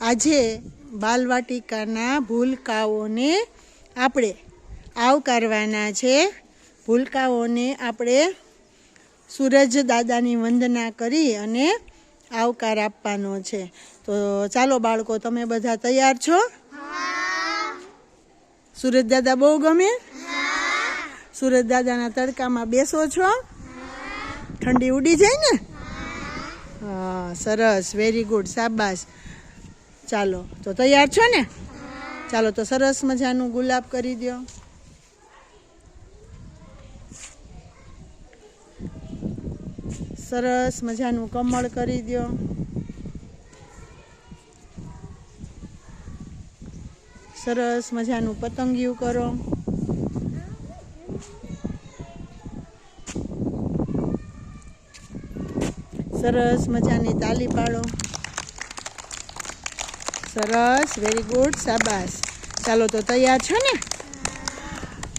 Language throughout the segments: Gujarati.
આજે બાલવાટિકાના ભૂલકાઓને આપણે આવકારવાના છે. ભૂલકાઓને આપણે સૂરજ દાદાની વંદના કરી અને આવકાર આપવાનો છે. તો ચાલો બાળકો, તમે બધા તૈયાર છો? સુરજ દાદા બહુ ગમે? સુરજ દાદાના તડકામાં બેસો છો? ઠંડી ઉડી જાય ને? હા, સરસ વેરી ગુડ શાબાશ. ચાલો, તો તૈયાર છો ને? ચાલો, તો સરસ મજાનું ગુલાબ કરી દો સરસ મજાનું કમળ કરી દો સરસ મજાનું પતંગિયું કરો. સરસ મજાની તાલી પાડો. સરસ વેરી ગુડ શાબાશ. ચાલો તો તૈયાર છો ને?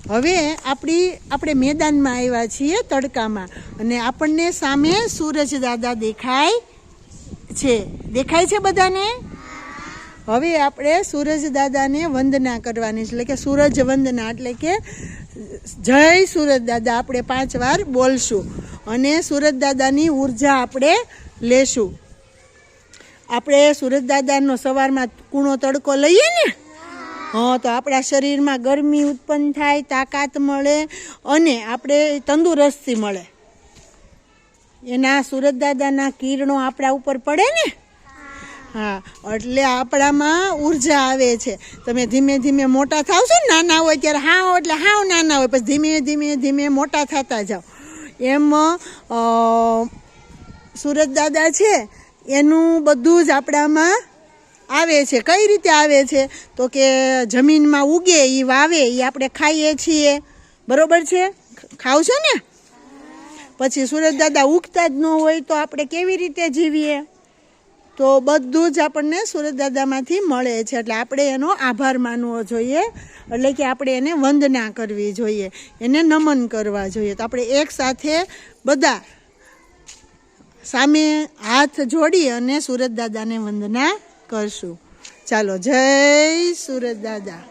હવે આપણી, આપણે મેદાનમાં આવ્યા છીએ તડકામાં અને આપણને સામે સૂરજ દાદા દેખાય છે. દેખાય છે બધાને? હવે આપણે સૂરજ દાદાને વંદના કરવાની છે. એટલે કે સૂરજ વંદના, એટલે કે જય સૂરજ દાદા, આપણે પાંચ વાર બોલશું. અને સૂરજ દાદાની ઊર્જા આપણે લેશું. આપણે સુરત દાદાનો સવારમાં કૂણો તડકો લઈએ ને? હા, તો આપણા શરીરમાં ગરમી ઉત્પન્ન થાય, તાકાત મળે અને આપણે તંદુરસ્તી મળે. એના સુરતદાદાના કિરણો આપણા ઉપર પડે ને? હા, એટલે આપણામાં ઊર્જા આવે છે. તમે ધીમે ધીમે મોટા થાવ છો ને, નાના હોય ત્યારે હાવ, એટલે હાવ નાના હોય, પછી ધીમે ધીમે ધીમે મોટા થતા જાઓ. એમ સુરત દાદા છે એનું બધું જ આપણામાં આવે છે. કઈ રીતે આવે છે? તો કે જમીનમાં ઉગે એ વાવે એ આપણે ખાઈએ છીએ. બરોબર છે? ખાવ છો ને? પછી સુરજ દાદા ઉગતા જ ન હોય તો આપણે કેવી રીતે જીવીએ? તો બધું જ આપણને દાદામાંથી મળે છે. એટલે આપણે એનો આભાર માનવો જોઈએ. એટલે કે આપણે એને વંદના કરવી જોઈએ. એને નમન કરવા જોઈએ. તો આપણે એક સાથે બધા સામે હાથ જોડી અને સુરત દાદાને વંદના કરશું. ચાલો, જય સુરત દાદા.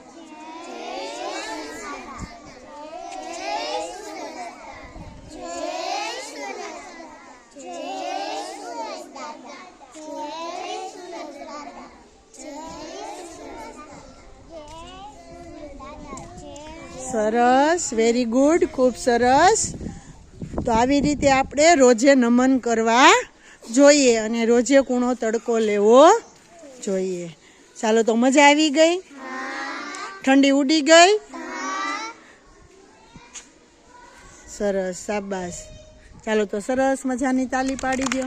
સરસ વેરી ગુડ ખૂબ સરસ. તો આવી રીતે આપણે રોજે નમન કરવા જોઈએ અને રોજે કૂણો તડકો લેવો જોઈએ. ચાલો તો મજા આવી ગઈ? ઠંડી ઉડી ગઈ? સરસ શાબાશ. ચાલો તો સરસ મજાની તાલી પાડી દો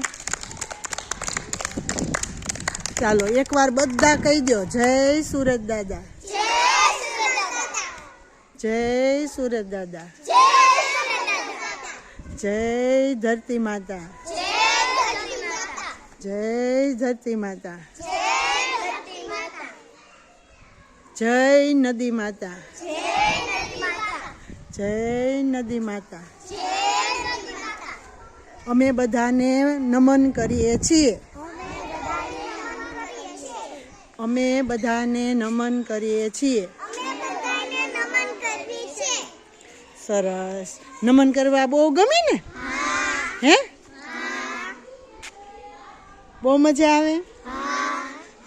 ચાલો એકવાર બધા કહી દો જય સુરત દાદા. જય સુરત દાદા. જય ધરતી માતા. જય ધરતી માતા. જય નદી માતા. જય નદી માતા. અમે બધાને નમન કરીએ છીએ. અમે બધાને નમન કરીએ છીએ. સરસ. નમન કરવા બહુ ગમે ને? હે? બહુ મજા આવે?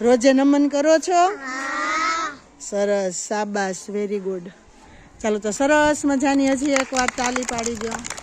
રોજે નમન કરો છો? સરસ સાબાસ વેરી ગુડ ચાલો તો સરસ મજાની હજી એકવાર તાલી પાડી દો.